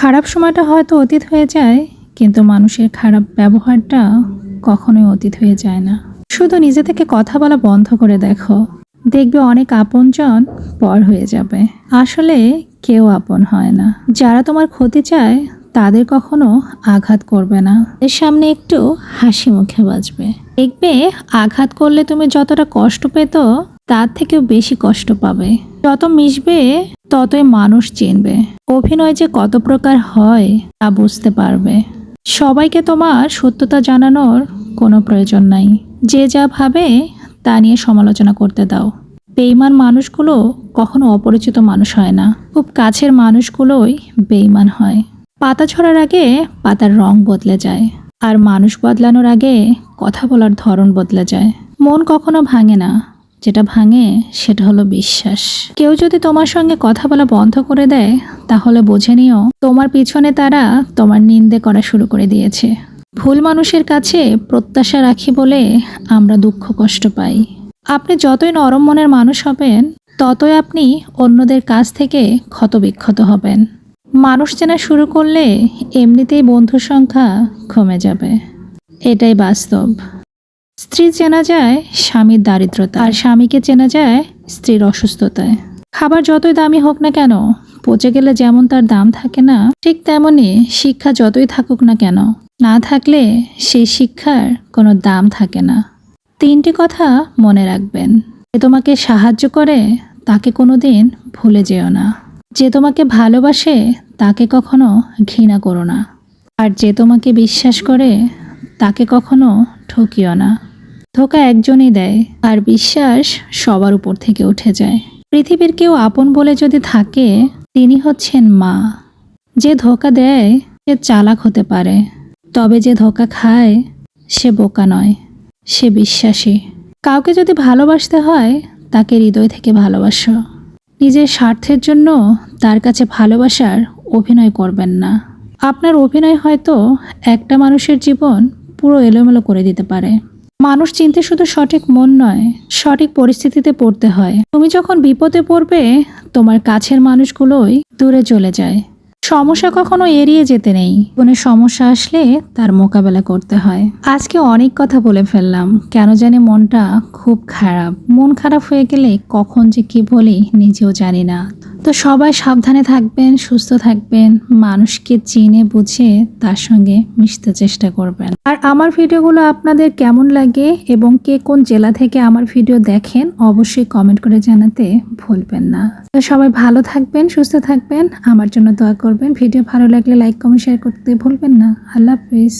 খারাপ সময়টা হয়তো অতীত হয়ে যায়, কিন্তু মানুষের খারাপ ব্যবহারটা কখনোই অতীত হয়ে যায় না। শুধু নিজে থেকে কথা বলা বন্ধ করে দেখো, দেখবে অনেক আপনজন পর হয়ে যাবে। আসলে কেউ আপন হয় না। যারা তোমার ক্ষতি চায়, তাদের কখনো আঘাত করবে না। এর সামনে একটু হাসি মুখে বাঁচবে দেখবে আঘাত করলে তুমি যতটা কষ্ট পেত, তার থেকেও বেশি কষ্ট পাবে। যত মিশবে ততই মানুষ চিনবে। অভিনয় যে কত প্রকার হয়, তা বুঝতে পারবে। সবাইকে তোমার সত্যতা জানানোর কোনো প্রয়োজন নাই। যে যা ভাবে, তা নিয়ে সমালোচনা করতে দাও। বেইমান মানুষগুলো কখনো অপরিচিত মানুষ হয় না। খুব কাছের মানুষগুলোই বেইমান হয়। পাতা ছড়ার আগে পাতার রং বদলে যায়। আর মানুষ বদলানোর আগে কথা বলার ধরন বদলে যায়। মন কখনো ভাঙে না। যেটা ভাঙে, সেটা হলো বিশ্বাস। কেউ যদি তোমার সঙ্গে কথা বলা বন্ধ করে দেয়, তাহলে বোঝে নিও, তোমার পিছনে তারা তোমার নিন্দে করা শুরু করে দিয়েছে। ভুল মানুষের কাছে প্রত্যাশা রাখি বলে আমরা দুঃখ কষ্ট পাই। আপনি যতই নরম মনের মানুষ হবেন, ততই আপনি অন্যদের কাছ থেকে ক্ষতবিক্ষত হবেন। মানুষ চেনা শুরু করলে এমনিতেই বন্ধুর সংখ্যা কমে যাবে। এটাই বাস্তব। স্ত্রী চেনা যায় স্বামীর দারিদ্রতা আর স্বামীকে চেনা যায় স্ত্রীর অসুস্থতায়। খাবার যতই দামি হোক না কেন, পচে গেলে যেমন তার দাম থাকে না, ঠিক তেমনই শিক্ষা যতই থাকুক না কেন, না থাকলে সেই শিক্ষার কোনো দাম থাকে না। তিনটি কথা মনে রাখবেন। যে তোমাকে সাহায্য করে, তাকে কোনো দিন ভুলে যেও না। যে তোমাকে ভালোবাসে, তাকে কখনো ঘৃণা করো না। আর যে তোমাকে বিশ্বাস করে, তাকে কখনো ঠকিও না। ধোকা একজনই দেয়, আর বিশ্বাস সবার উপর থেকে উঠে যায়। পৃথিবীর কেউ আপন বলে যদি থাকে, তিনি হচ্ছেন মা। যে ধোকা দেয়, সে চালাক হতে পারে। তবে যে ধোকা খায়, সে বোকা নয়, সে বিশ্বাসী। কাউকে যদি ভালোবাসতে হয়, তাকে হৃদয় থেকে ভালোবাসো। নিজের স্বার্থের জন্য তার কাছে ভালোবাসার অভিনয় করবেন না। আপনার অভিনয় হয়তো একটা মানুষের জীবন পুরো এলোমেলো করে দিতে পারে। মানুষ চিনতে শুধু সঠিক মন নয়, সঠিক পরিস্থিতিতে পড়তে হয়। তুমি যখন বিপদে পড়বে, তোমার কাছের মানুষগুলোই দূরে চলে যায়। সমস্যা কখনো এড়িয়ে যেতে নেই। কোনো সমস্যা আসলে তার মোকাবেলা করতে হয়। আজকে অনেক কথা বলে ফেললাম, কেন জানি মনটা খুব খারাপ। মন খারাপ হয়ে গেলে কখন যে কি বলি নিজেও জানি না। তো সবাই সাবধানে থাকবেন, সুস্থ থাকবেন, মানুষকে চিনে বুঝে তার সঙ্গে মিশতে চেষ্টা করবেন। আর আমার ভিডিওগুলো আপনাদের কেমন লাগে এবং কে কোন জেলা থেকে আমার ভিডিও দেখেন অবশ্যই কমেন্ট করে জানাতে ভুলবেন না। তো সবাই ভালো থাকবেন, সুস্থ থাকবেন, আমার জন্য দোয়া করবেন। ভিডিও ভালো লাগলে লাইক, কমেন্ট, শেয়ার করতে ভুলবেন না। আল্লাহ হাফিজ।